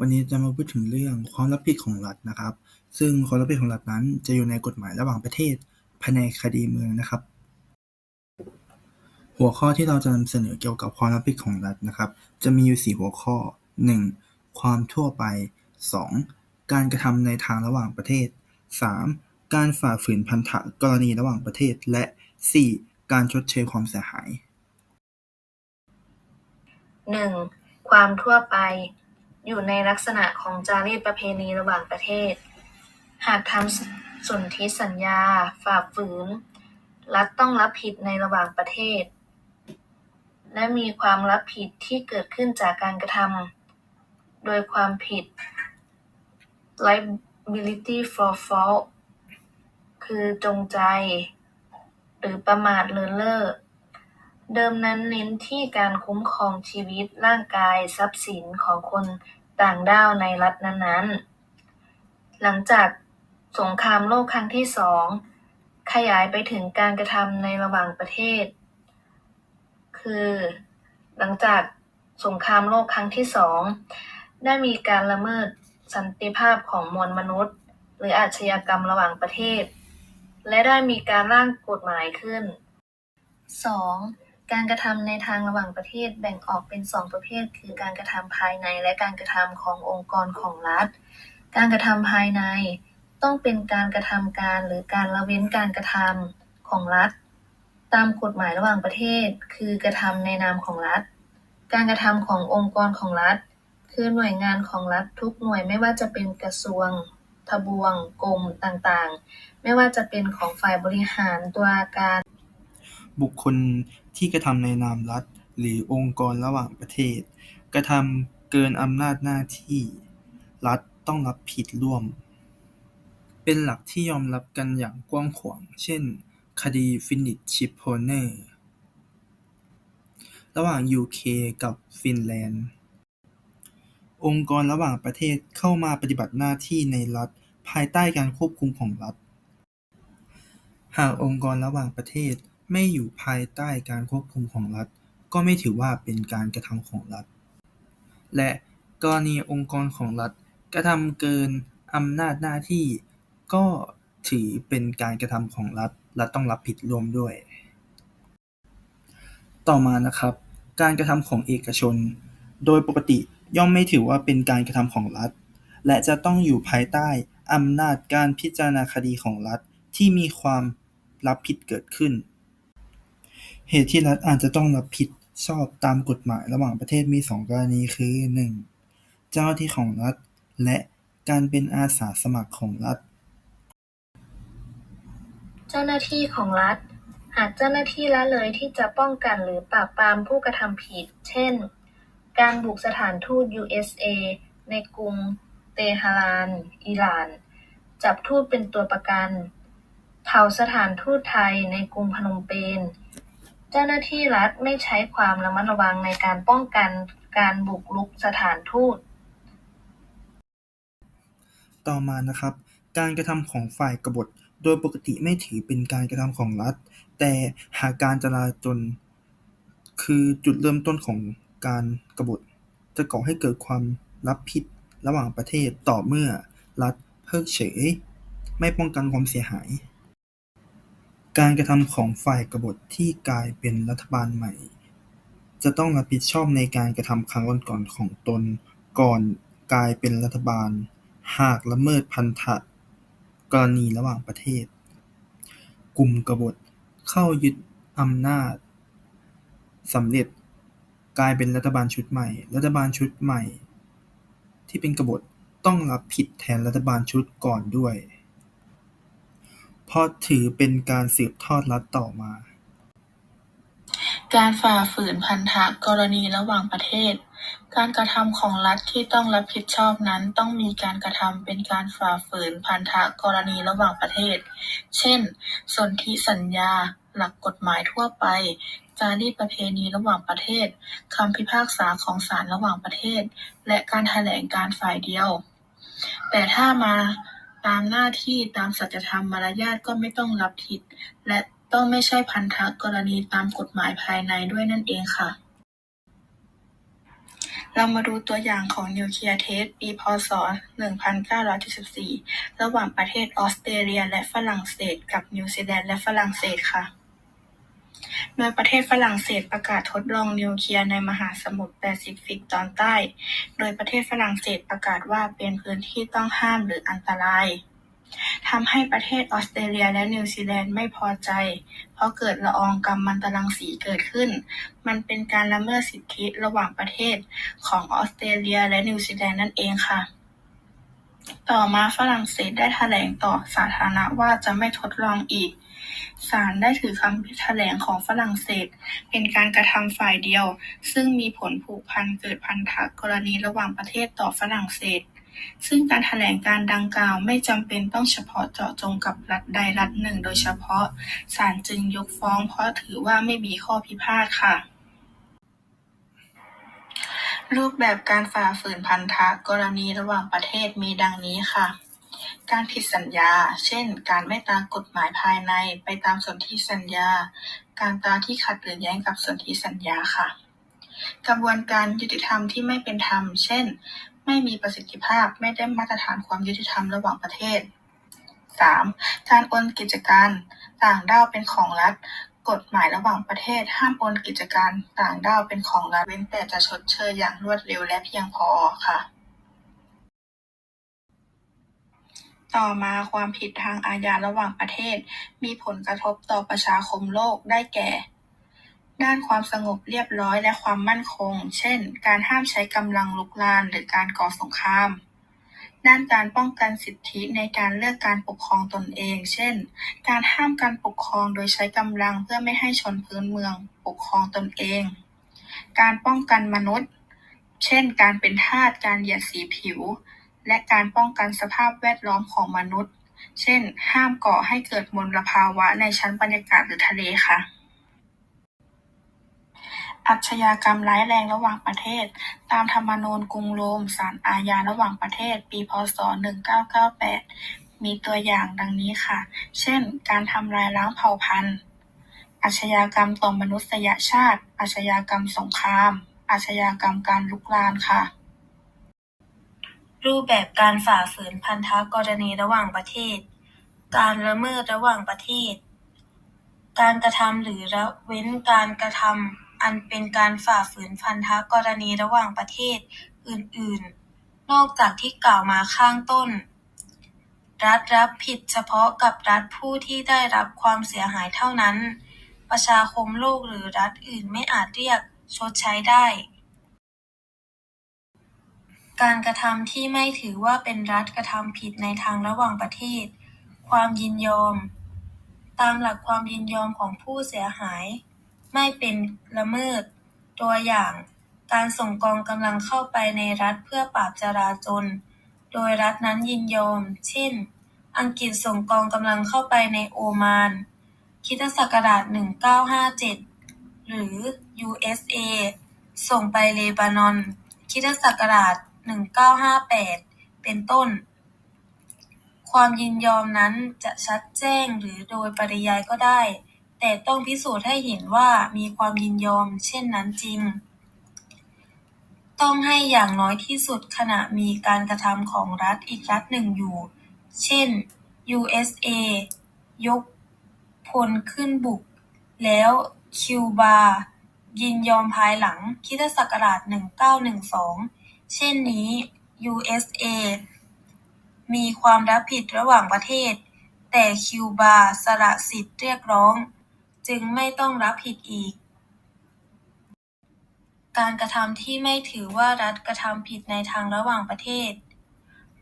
วันนี้จะมาพูดถึงเรื่องความรับผิดของรัฐนะครับ ซึ่งความรับผิดของรัฐนั้นจะอยู่ในกฎหมายระหว่างประเทศภายในคดีเมืองนะครับ หัวข้อที่เราจะนำเสนอเกี่ยวกับความรับผิดของรัฐนะครับ จะมีอยู่ 4 หัวข้อ 1. ความทั่วไป 2. การกระทำในทางระหว่างประเทศ 3. การฝ่าฝืนพันธะกรณีระหว่างประเทศ และ 4. การชดเชยความเสียหายหนึ่งความทั่วไป อยู่ในลักษณะของจารีตประเพณีระหว่างประเทศ หากทำสนธิสัญญา ฝ่าฝืน รัฐต้องรับผิดในระหว่างประเทศ และมีความรับผิดที่เกิดขึ้นจากการกระทำโดยความผิด liability for fault คือจงใจ หรือประมาทเลินเล่อเดิมนั้นเน้นที่การคุ้มครองชีวิตร่างกายทรัพย์สินของคน ต่างด้าวในรัฐนั้นๆ หลังจากสงครามโลกครั้งที่สองขยายไปถึงการกระทำในระหว่างประเทศ คือ หลังจากสงครามโลกครั้งที่สองได้มีการละเมิดสันติภาพของมวลมนุษย์ หรืออาชญากรรมระหว่างประเทศ และได้มีการร่างกฎหมายขึ้น 2. การกระทำในทางระหว่างประเทศแบ่งออกเป็น2ประเภท คือ การกระทำภายใน และการกระทำขององค์กรของรัฐ การกระทำภายใน ต้องเป็นการกระทำการหรือการละเว้นการกระทำของรัฐ ตามกฎหมายระหว่างประเทศ คือกระทำในนามของรัฐ การกระทำขององค์กรของรัฐ คือหน่วยงานของรัฐทุกหน่วยไม่ว่าจะเป็นกระทรวง ทบวง กรมต่างๆ ไม่ว่าจะเป็นของฝ่ายบริหารตัวการ บุคคลที่กระทำในนามรัฐ หรือองค์กรระหว่างประเทศ กระทำเกินอำนาจหน้าที่ รัฐต้องรับผิดร่วม เป็นหลักที่ยอมรับกันอย่างกว้างขวาง เช่น คดีฟินิชชิปโพเนอร์ระหว่าง UK กับฟินแลนด์ องค์กรระหว่างประเทศเข้ามาปฏิบัติหน้าที่ในรัฐ ภายใต้การควบคุมของรัฐ หากองค์กรระหว่างประเทศ ไม่อยู่ภายใต้การควบคุมของรัฐ ก็ไม่ถือว่าเป็นการกระทำของรัฐ และกรณีองค์กรของรัฐกระทำเกินอำนาจหน้าที่ ก็ถือเป็นการกระทำของรัฐ รัฐต้องรับผิดร่วมด้วย ต่อมานะครับ การกระทำของเอกชน โดยปกติย่อมไม่ถือว่าเป็นการกระทำของรัฐ และจะต้องอยู่ภายใต้อำนาจการพิจารณาคดีของรัฐที่มีความรับผิดเกิดขึ้น เหตุที่รัฐอาจจะต้องรับผิดชอบตามกฎหมายระหว่างประเทศมี2กรณีคือ 1. เจ้าหน้าที่ของรัฐ และการเป็นอาสาสมัครของรัฐ เจ้าหน้าที่ของรัฐ หากเจ้าหน้าที่ละเลยที่จะป้องกันหรือปราบปรามผู้กระทำผิด เช่น การบุกสถานทูต USA ในกรุงเตหะราน อิหร่าน จับทูตเป็นตัวประกัน เผาสถานทูตไทยในกรุงพนมเปญ เจ้าหน้าที่รัฐไม่ใช้ความระมัดระวังในการป้องกันการบุกรุกสถานทูตต่อมานะครับ การกระทำของฝ่ายกบฏ โดยปกติไม่ถือเป็นการกระทำของรัฐ แต่หากการจลาจลคือจุดเริ่มต้นของการกบฏ จะก่อให้เกิดความรับผิดระหว่างประเทศต่อเมื่อรัฐเพิกเฉย ไม่ป้องกันความเสียหาย การกระทำของฝ่ายกบฏที่กลายเป็นรัฐบาลใหม่ จะต้องรับผิดชอบในการกระทำครั้งก่อนๆของตนก่อนกลายเป็นรัฐบาล หากละเมิดพันธะกรณีระหว่างประเทศ กลุ่มกบฏเข้ายึดอำนาจสำเร็จกลายเป็นรัฐบาลชุดใหม่ รัฐบาลชุดใหม่ ที่เป็นกบฏต้องรับผิดแทนรัฐบาลชุดก่อนด้วย เพราะถือเป็นการสืบทอดรัฐต่อมาการฝ่าฝืนพันธะกรณีระหว่างประเทศ การกระทำของรัฐที่ต้องรับผิดชอบนั้นต้องมีการกระทำเป็นการฝ่าฝืนพันธะกรณีระหว่างประเทศ เช่น สนธิสัญญา หลักกฎหมายทั่วไป จารีตประเพณีระหว่างประเทศ คำพิพากษาของศาลระหว่างประเทศ และการแถลงการฝ่ายเดียว แต่ถ้ามา ตามหน้าที่ตามสัจธรรมมารยาทก็ไม่ต้องรับผิดและต้องไม่ใช่พันธะกรณีตามกฎหมายภายในด้วยนั่นเองค่ะ เรามาดูตัวอย่างของนิวเคลียร์เทสปีพ.ศ.1974 ระหว่างประเทศออสเตรเลียและฝรั่งเศส กับนิวซีแลนด์และฝรั่งเศสค่ะ โดยประเทศฝรั่งเศสประกาศทดลองนิวเคลียร์ในมหาสมุทรแปซิฟิกตอนใต้ โดยประเทศฝรั่งเศสประกาศว่าเป็นพื้นที่ต้องห้ามหรืออันตราย ทำให้ประเทศออสเตรเลียและนิวซีแลนด์ไม่พอใจ เพราะเกิดละอองกัมมันตรังสีเกิดขึ้น มันเป็นการละเมิดสิทธิระหว่างประเทศของออสเตรเลียและนิวซีแลนด์นั่นเองค่ะต่อมาฝรั่งเศสได้แถลงต่อสาธารณะว่าจะไม่ทดลองอีก ศาลได้ถือคำแถลงของฝรั่งเศสเป็นการกระทำฝ่ายเดียว ซึ่งมีผลผูกพันเกิดพันธกรณีระหว่างประเทศต่อฝรั่งเศส ซึ่งการแถลงการดังกล่าวไม่จำเป็นต้องเฉพาะเจาะจงกับรัฐใดรัฐหนึ่ง โดยเฉพาะ ศาลจึงยกฟ้องเพราะถือว่าไม่มีข้อพิพาทค่ะรูปแบบการฝ่าฝืนพันธะกรณีระหว่างประเทศมีดังนี้ค่ะ การผิดสัญญา เช่น การไม่ตามกฎหมายภายในไปตามสนธิสัญญา การตามที่ขัดหรือแย้งกับสนธิสัญญาค่ะ กระบวนการยุติธรรมที่ไม่เป็นธรรม เช่น ไม่มีประสิทธิภาพ ไม่ได้มาตรฐานความยุติธรรมระหว่างประเทศ 3. การโอนกิจการต่างด้าวเป็นของรัฐ กฎหมายระหว่างประเทศ ห้ามโอนกิจการต่างด้าวเป็นของรัฐเว้นแต่จะชดเชยอย่างรวดเร็วและเพียงพอค่ะ ต่อมาความผิดทางอาญาระหว่างประเทศ มีผลกระทบต่อประชาคมโลกได้แก่ ด้านความสงบเรียบร้อยและความมั่นคง เช่น การห้ามใช้กำลังลุกลานหรือการก่อสงคราม ด้านการป้องกันสิทธิในการเลือกการปกครองตนเอง เช่น การห้ามการปกครองโดยใช้กำลังเพื่อไม่ให้ชนพื้นเมืองปกครองตนเอง การป้องกันมนุษย์ เช่น การเป็นทาส การเหยียดสีผิว และการป้องกันสภาพแวดล้อมของมนุษย์ เช่น ห้ามก่อให้เกิดมลภาวะในชั้นบรรยากาศหรือทะเลค่ะอาชญากรรมร้ายแรงระหว่างประเทศ ตามธรรมนูญกรุงโรมศาลอาญาระหว่างประเทศ ปีพ.ศ.1998 มีตัวอย่างดังนี้ค่ะ เช่น การทำลายล้างเผ่าพันธุ์ อาชญากรรมต่อมนุษยชาติ อาชญากรรมสงคราม อาชญากรรมการรุกรานค่ะ รูปแบบการฝ่าฝืนพันธกรณีระหว่างประเทศ การละเมิดระหว่างประเทศ การกระทำหรือละเว้นการกระทำอันเป็นการฝ่าฝืนพันธกรณีระหว่างประเทศอื่น ๆ นอกจากที่กล่าวมาข้างต้น รัฐรับผิดเฉพาะกับรัฐผู้ที่ได้รับความเสียหายเท่านั้น ประชาคมโลกหรือรัฐอื่นไม่อาจเรียกชดใช้ได้ การกระทำที่ไม่ถือว่าเป็นรัฐกระทำผิดในทางระหว่างประเทศ ความยินยอม ตามหลักความยินยอมของผู้เสียหาย ไม่เป็นละเมิด ตัวอย่าง การส่งกองกำลังเข้าไปในรัฐเพื่อปราบจลาจลโดยรัฐนั้นยินยอม เช่น อังกฤษส่งกองกำลังเข้าไปในโอมานค.ศ.1957 หรือ USA ส่งไปเลบานอนค.ศ. 1958เป็นต้น ความยินยอมนั้นจะชัดแจ้งหรือโดยปริยายก็ได้ แต่ต้องพิสูจน์ให้เห็นว่ามีความยินยอมเช่นนั้นจริง ต้องให้อย่างน้อยที่สุดขณะมีการกระทำของรัฐอีกรัฐหนึ่งอยู่ เช่น USA ยกพลขึ้นบุก แล้วคิวบา ยินยอมภายหลังค.ศ.1912 เช่นนี้ USA มีความรับผิดระหว่างประเทศ แต่คิวบาสละสิทธิเรียกร้อง จึงไม่ต้องรับผิดอีก การกระทำที่ไม่ถือว่ารัฐกระทำผิดในทางระหว่างประเทศ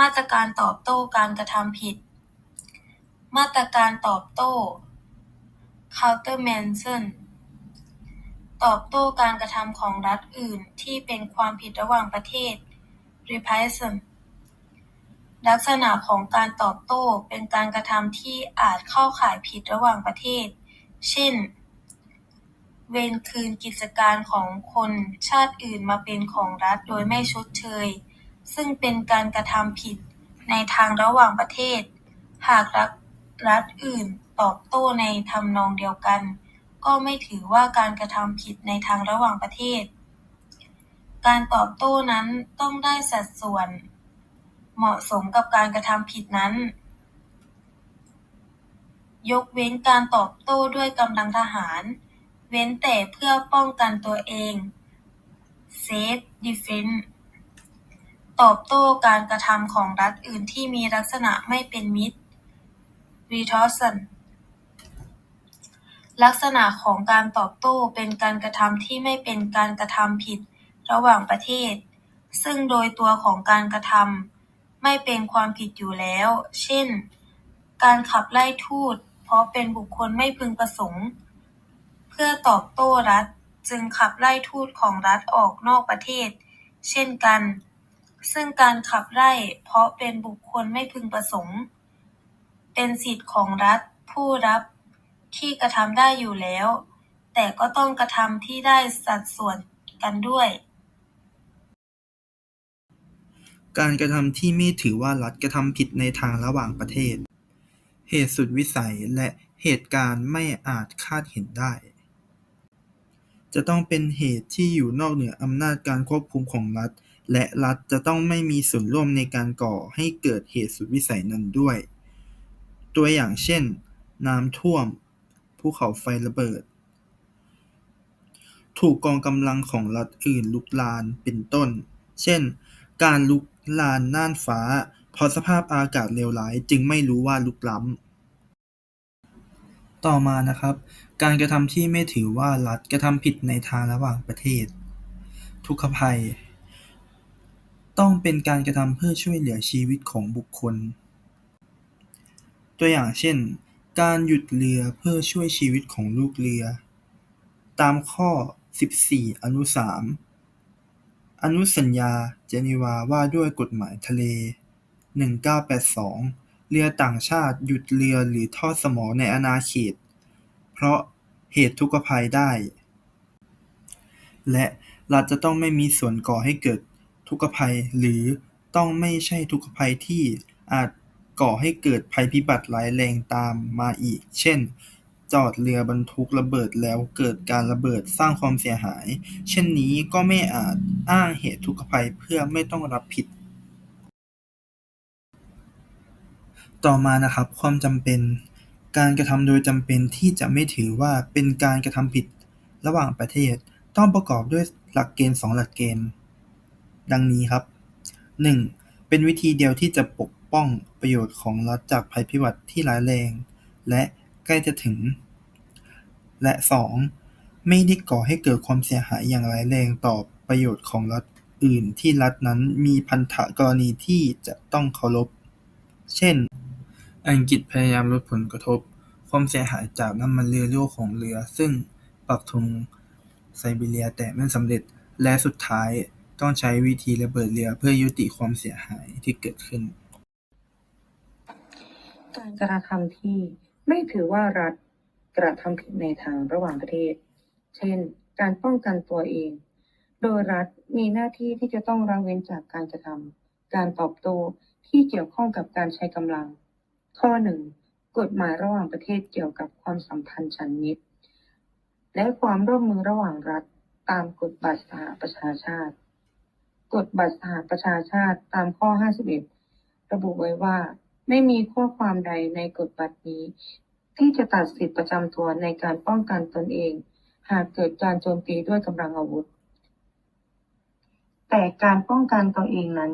มาตรการตอบโต้การกระทำผิด มาตรการตอบโต้ countermeasures ตอบโต้การกระทำของรัฐอื่นที่เป็นความผิดระหว่างประเทศ reprisal ลักษณะของการตอบโต้เป็นการกระทำที่อาจเข้าข่ายผิดระหว่างประเทศ เช่น เวรคืนกิจการของคนชาติอื่นมาเป็นของรัฐโดยไม่ชดเชย ซึ่งเป็นการกระทำผิดในทางระหว่างประเทศ หากรัฐอื่นตอบโต้ในทำนองเดียวกัน ก็ไม่ถือว่าการกระทำผิดในทางระหว่างประเทศ การตอบโต้นั้นต้องได้สัดส่วน เหมาะสมกับการกระทำผิดนั้น ยกเว้นการตอบโต้ด้วยกำลังทหาร เว้นแต่เพื่อป้องกันตัวเอง self defense ตอบโต้การกระทำของรัฐอื่นที่มีลักษณะไม่เป็นมิตร retaliation ลักษณะของการตอบโต้เป็นการกระทำที่ไม่เป็นการกระทำผิดระหว่างประเทศ ซึ่งโดยตัวของการกระทำไม่เป็นความผิดอยู่แล้ว เช่น การขับไล่ทูตเพราะเป็นบุคคลไม่พึงประสงค์ เพื่อตอบโต้รัฐ จึงขับไล่ทูตของรัฐออกนอกประเทศ เช่นกัน ซึ่งการขับไล่เพราะเป็นบุคคลไม่พึงประสงค์ เป็นสิทธิของรัฐผู้รับ ที่กระทำได้อยู่แล้ว แต่ก็ต้องกระทำที่ได้สัดส่วนกันด้วยการกระทำที่ไม่ถือว่ารัฐกระทำผิดในทางระหว่างประเทศ เหตุสุดวิสัยและเหตุการณ์ไม่อาจคาดเห็นได้ จะต้องเป็นเหตุที่อยู่นอกเหนืออำนาจการควบคุมของรัฐ และรัฐจะต้องไม่มีส่วนร่วมในการก่อให้เกิดเหตุสุดวิสัยนั้นด้วย ตัวอย่างเช่น น้ำท่วม ภูเขาไฟระเบิด ถูกกองกำลังของรัฐอื่นลุกลาน เป็นต้น เช่น การลุกลานน่านฟ้า เพราะสภาพอากาศเลวร้ายจึงไม่รู้ว่าลุกล้ำ ต่อมานะครับ การกระทำที่ไม่ถือว่ารัฐกระทำผิดในทางระหว่างประเทศ ทุกขภัย ต้องเป็นการกระทำเพื่อช่วยเหลือชีวิตของบุคคล ตัวอย่างเช่น การหยุดเรือเพื่อช่วยชีวิตของลูกเรือ ตามข้อ14อนุ3อนุสัญญาเจนีวาว่าด้วยกฎหมายทะเล 1982 เรือต่างชาติหยุดเรือหรือทอดสมอในอาณาเขต เพราะเหตุทุกภัยได้ และรัฐจะต้องไม่มีส่วนก่อให้เกิดทุกภัย หรือต้องไม่ใช่ทุกภัยที่อาจ ก่อให้เกิดภัยพิบัติร้ายแรงตามมาอีก เช่น จอดเรือบรรทุกระเบิดแล้วเกิดการระเบิดสร้างความเสียหาย เช่นนี้ก็ไม่อาจอ้างเหตุทุกขภัยเพื่อไม่ต้องรับผิด ต่อมานะครับ ความจำเป็น การกระทำโดยจำเป็นที่จะไม่ถือว่าเป็นการกระทำผิดระหว่างประเทศ ต้องประกอบด้วยหลักเกณฑ์สองหลักเกณฑ์ ดังนี้ครับหนึ่งเป็นวิธีเดียวที่จะปก ป้องประโยชน์ของรัฐจากภัยพิบัติที่ร้ายแรงและใกล้จะถึง และสองไม่ได้ก่อให้เกิดความเสียหายอย่างร้ายแรงต่อประโยชน์ของรัฐอื่นที่รัฐนั้นมีพันธกรณีที่จะต้องเคารพ เช่น อังกฤษพยายามลดผลกระทบ ความเสียหายจากน้ำมันเรือรั่วของเรือ ซึ่งปักธงไซบีเรียแต่ไม่สำเร็จและสุดท้ายต้องใช้วิธีระเบิดเรือเพื่อยุติความเสียหายที่เกิดขึ้น การกระทำที่ไม่ถือว่ารัฐกระทำผิดในทางระหว่างประเทศ เช่น การป้องกันตัวเอง โดยรัฐมีหน้าที่ที่จะต้องระเว้นจากการกระทำการตอบโต้ที่เกี่ยวข้องกับการใช้กำลัง ข้อหนึ่งกฎหมายระหว่างประเทศเกี่ยวกับความสัมพันธ์ฉันมิตร และความร่วมมือระหว่างรัฐตามกฎบัตรสหประชาชาติ กฎบัตรสหประชาชาติตามข้อ 51 ระบุไว้ว่า ไม่มีข้อความใดในกฎบัตรนี้ ที่จะตัดสิทธิประจำตัวในการป้องกันตนเอง หากเกิดการโจมตีด้วยกำลังอาวุธ แต่การป้องกันตัวเองนั้น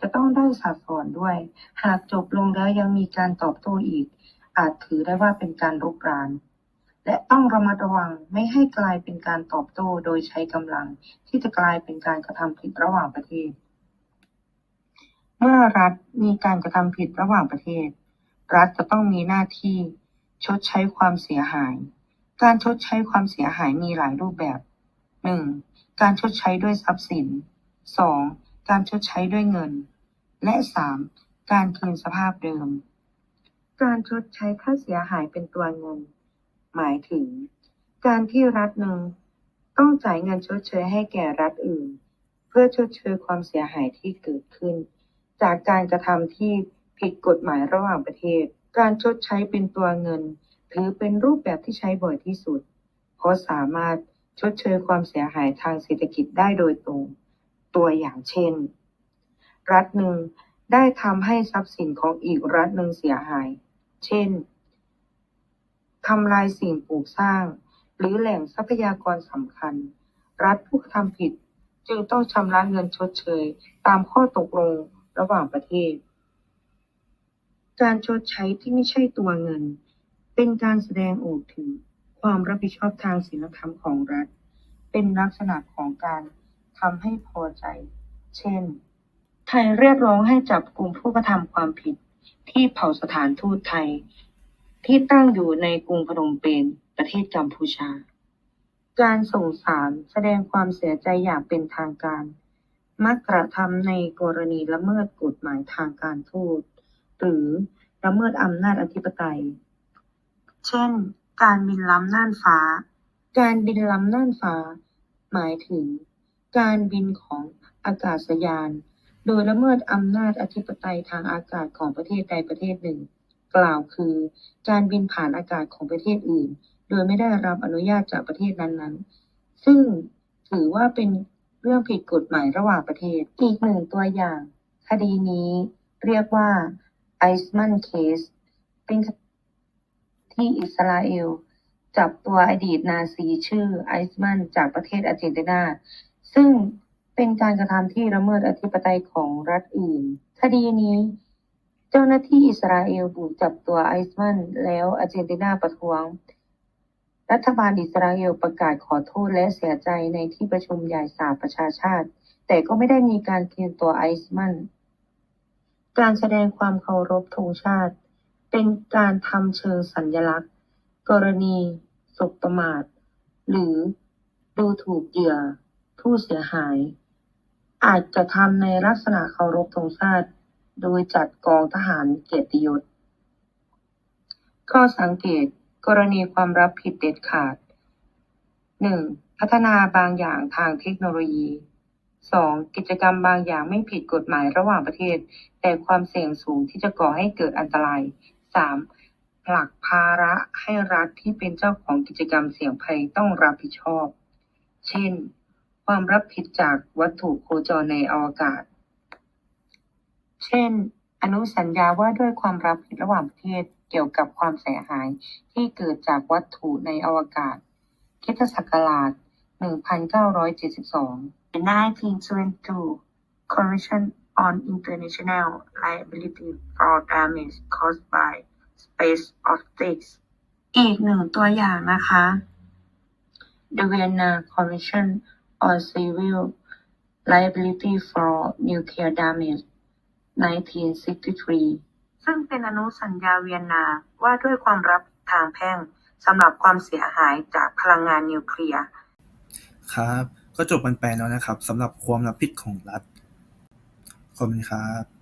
จะต้องได้สัดส่วนด้วย หากจบลงแล้วยังมีการตอบโต้อีก อาจถือได้ว่าเป็นการรุกรานและต้องระมัดระวังไม่ให้กลายเป็นการตอบโต้โดยใช้กำลัง ที่จะกลายเป็นการกระทำผิดระหว่างประเทศ เมื่อรัฐมีการกระทำผิดระหว่างประเทศ รัฐจะต้องมีหน้าที่ชดใช้ความเสียหาย การชดใช้ความเสียหายมีหลายรูปแบบ 1. การชดใช้ด้วยทรัพย์สิน 2. การชดใช้ด้วยเงิน และ 3. การคืนสภาพเดิม การชดใช้ค่าเสียหายเป็นตัวเงิน หมายถึง การที่รัฐหนึ่งต้องจ่ายเงินชดเชยให้แก่รัฐอื่น เพื่อชดเชยความเสียหายที่เกิดขึ้น จากการกระทำที่ผิดกฎหมายระหว่างประเทศ การชดใช้เป็นตัวเงิน ถือเป็นรูปแบบที่ใช้บ่อยที่สุด เพราะสามารถชดเชยความเสียหายทางเศรษฐกิจได้โดยตรง ตัวอย่างเช่น รัฐหนึ่งได้ทำให้ทรัพย์สินของอีกรัฐหนึ่งเสียหาย เช่นทำลายสิ่งปลูกสร้าง หรือแหล่งทรัพยากรสำคัญ รัฐผู้ทำผิดจึงต้องชำระเงินชดเชย ตามข้อตกลง ระหว่างประเทศ การชดใช้ที่ไม่ใช่ตัวเงิน เป็นการแสดงออกถึงความรับผิดชอบทางศีลธรรมของรัฐ เป็นลักษณะของการทำให้พอใจ เช่น ไทยเรียกร้องให้จับกลุ่มผู้กระทำความผิดที่เผาสถานทูตไทย ที่ตั้งอยู่ในกรุงพนมเปญประเทศกัมพูชา การส่งสารแสดงความเสียใจอย่างเป็นทางการ มักกระทำในกรณีละเมิดกฎหมายทางการทูต หรือละเมิดอำนาจอธิปไตย เช่น การบินล้ำน่านฟ้า การบินล้ำน่านฟ้า หมายถึง การบินของอากาศยาน โดยละเมิดอำนาจอธิปไตยทางอากาศของประเทศใดประเทศหนึ่ง กล่าวคือ การบินผ่านอากาศของประเทศอื่น โดยไม่ได้รับอนุญาตจากประเทศนั้นๆ ซึ่งถือว่าเป็น เรื่องผิดกฎหมายระหว่างประเทศ อีกหนึ่งตัวอย่าง คดีนี้เรียกว่า Iceman Case เป็นที่อิสราเอล จับตัวอดีตนาซีชื่อไอซ์มันจากประเทศอาร์เจนตินา ซึ่งเป็นการกระทำที่ละเมิดอธิปไตยของรัฐอื่น คดีนี้ เจ้าหน้าที่อิสราเอลบุกจับตัวไอซ์มันแล้วอาร์เจนตินาประท้วง รัฐบาลอิสราเอลประกาศขอโทษและเสียใจในที่ประชุมใหญ่สหประชาชาติ แต่ก็ไม่ได้มีการคืนตัวไอซ์มัน การแสดงความเคารพธงชาติ เป็นการทำเชิงสัญลักษณ์ กรณีสบประมาท หรือดูถูกเหยื่อ ผู้เสียหาย อาจจะทำในลักษณะเคารพธงชาติ โดยจัดกองทหารเกียรติยศข้อสังเกต กรณีความรับผิดเด็ดขาด 1. พัฒนาบางอย่างทางเทคโนโลยี 2. กิจกรรมบางอย่างไม่ผิดกฎหมายระหว่างประเทศ แต่ความเสี่ยงสูงที่จะก่อให้เกิดอันตราย 3. ผลักภาระให้รัฐที่เป็นเจ้าของกิจกรรมเสี่ยงภัยต้องรับผิดชอบ เช่น ความรับผิดจากวัตถุโคจรในอวกาศ เช่น อนุสัญญาว่าด้วยความรับผิดระหว่างประเทศ เกี่ยวกับความเสียหายที่เกิดจากวัตถุในอวกาศคิตศักราช 1972 1922 Convention on International Liability for Damage Caused by Space Optics อีกหนึ่งตัวอย่างนะคะ The Vienna Convention on Civil Liability for Nuclear Damage 1963 ซึ่งเป็นอนุสัญญาเวียนนาว่าด้วยความรับทางแพ่งสำหรับความเสียหายจากพลังงานนิวเคลียร์ ครับ ก็จบกันไปแล้วนะครับสำหรับความรับผิดของรัฐ ขอบคุณครับ